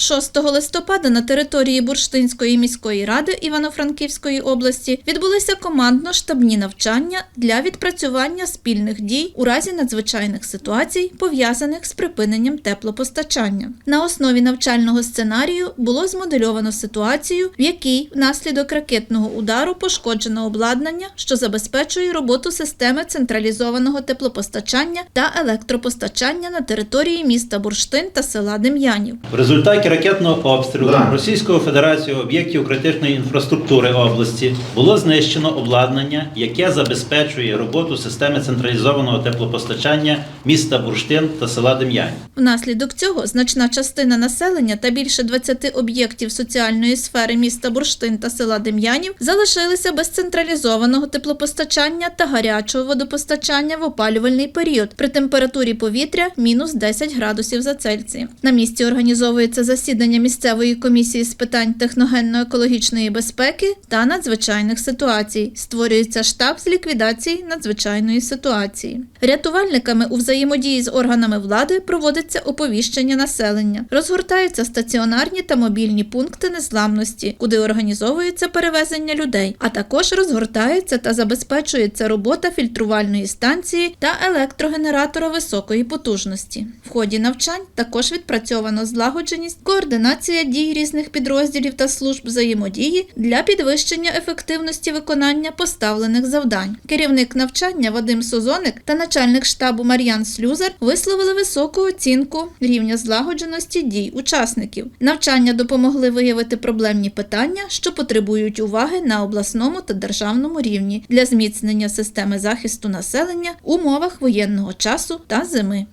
6 листопада на території Бурштинської міської ради Івано-Франківської області відбулися командно-штабні навчання для відпрацювання спільних дій у разі надзвичайних ситуацій, пов'язаних з припиненням теплопостачання. На основі навчального сценарію було змодельовано ситуацію, в якій внаслідок ракетного удару пошкоджено обладнання, що забезпечує роботу системи централізованого теплопостачання та електропостачання на території міста Бурштин та села Дем'янів. В результаті ракетного обстрілу Да. Російською Федерацією об'єктів критичної інфраструктури області було знищено обладнання, яке забезпечує роботу системи централізованого теплопостачання міста Бурштин та села Дем'янів. Внаслідок цього значна частина населення та більше 20 об'єктів соціальної сфери міста Бурштин та села Дем'янів залишилися без централізованого теплопостачання та гарячого водопостачання в опалювальний період при температурі повітря мінус 10 градусів за Цельсієм. На місці організовується засідання місцевої комісії з питань техногенно-екологічної безпеки та надзвичайних ситуацій. Створюється штаб з ліквідації надзвичайної ситуації. Рятувальниками у взаємодії з органами влади проводиться оповіщення населення. Розгортаються стаціонарні та мобільні пункти незламності, куди організовується перевезення людей, а також розгортається та забезпечується робота фільтрувальної станції та електрогенератора високої потужності. В ході навчань також відпрацьовано злагодженість, координація дій різних підрозділів та служб взаємодії для підвищення ефективності виконання поставлених завдань. Керівник навчання Вадим Созоник та начальник штабу Мар'ян Слюзар висловили високу оцінку рівня злагодженості дій учасників. Навчання допомогли виявити проблемні питання, що потребують уваги на обласному та державному рівні для зміцнення системи захисту населення в умовах воєнного часу та зими.